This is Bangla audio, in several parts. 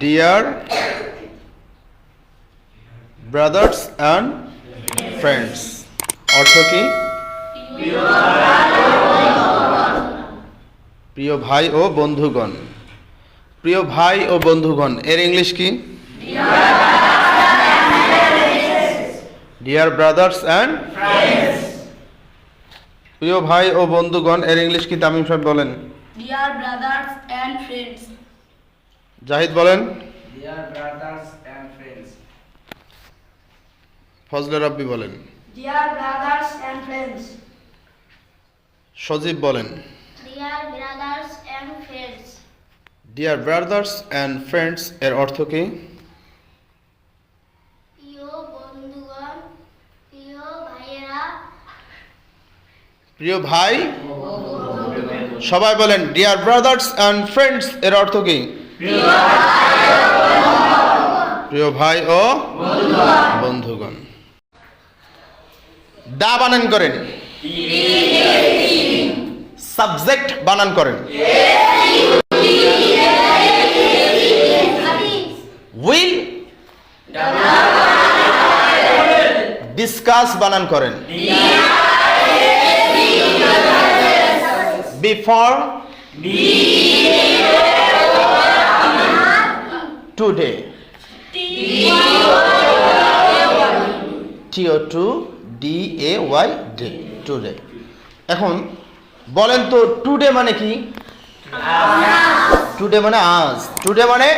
ডিয়ার ব্রাদার্স অ্যান্ড ফ্রেন্ডস অর্থ কি? প্রিয় ভাই ও বন্ধুগণ প্রিয় ভাই ও বন্ধুগণ এর ইংলিশ কি? ডিয়ার ব্রাদার্স অ্যান্ড প্রিয় ভাই ও বন্ধুগণ এর ইংলিশ কি তামিম সাহেব বলেন? Dear brothers and friends, Zahid বলেন Dear brothers and friends, Fazle রব্বি বলেন dear brothers and friends, সজীব বলেন Dear brothers and friends, dear brothers and friends এর অর্থ কি? প্রিয় ভাই সবাই বলেন ডিয়ার ব্রাদার্স অ্যান্ড ফ্রেন্ডস এর অর্থ কি? প্রিয় ভাই ও বন্ধুগণ। দা বানান করেন। সাবজেক্ট বানান করেন। উইল ডিসকাস বানান করেন। Before today T O to D A Y day today এখন বলেন তো টুডে মানে কি? টুডে মানে আজ। টুডে মানে?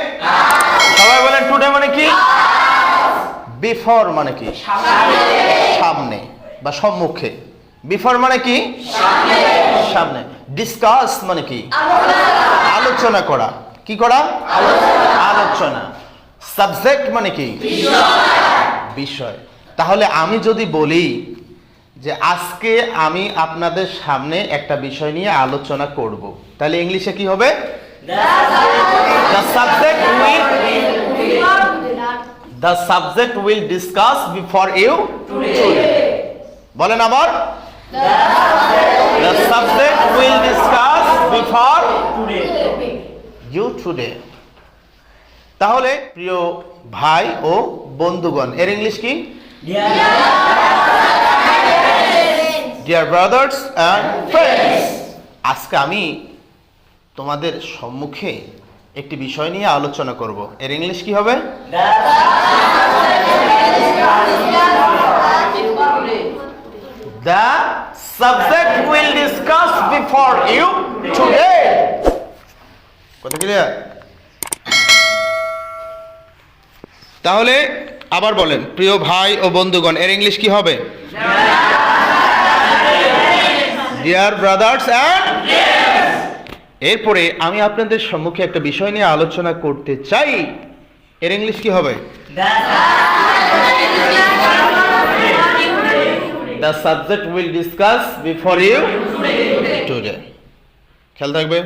সবাই বলেন টুডে মানে কি? বিফোর মানে কি? সামনে বা সম্মুখে। বিফোর মানে কি? সামনে। ডিসকাস মানে কি? আলোচনা করা। কি করা? আলোচনা সাবজেক্ট মানে কি? বিষয়। তাহলে আমি যদি বলি যে আজকে আমি আপনাদের সামনে একটা বিষয় নিয়ে আলোচনা করব। তাহলে ইংলিশে কি হবে? The subject will the subject will discuss before you বলেন আবার। The subject will discuss before you today তাহলে প্রিয় ভাই ও বন্ধুগণ, এর ইংলিশ কি? ডিয়ার ব্রাদার্স অ্যান্ড ফ্রেন্ডস আজকে আমি তোমাদের সম্মুখে একটি বিষয় নিয়ে আলোচনা করব। এর ইংলিশ কি হবে? The subject will discuss before you today কথা ক্লিয়ার তাহলে আবার বলেন, প্রিয় ভাই ও বন্ধুগণ, এর ইংলিশ কি হবে? ডিয়ার ব্রাদার্স অ্যান্ড এরপরে আমি আপনাদের সম্মুখে একটা বিষয় নিয়ে আলোচনা করতে চাই। এর ইংলিশ কি হবে? The subject will discuss before you today খেয়াল থাকবে?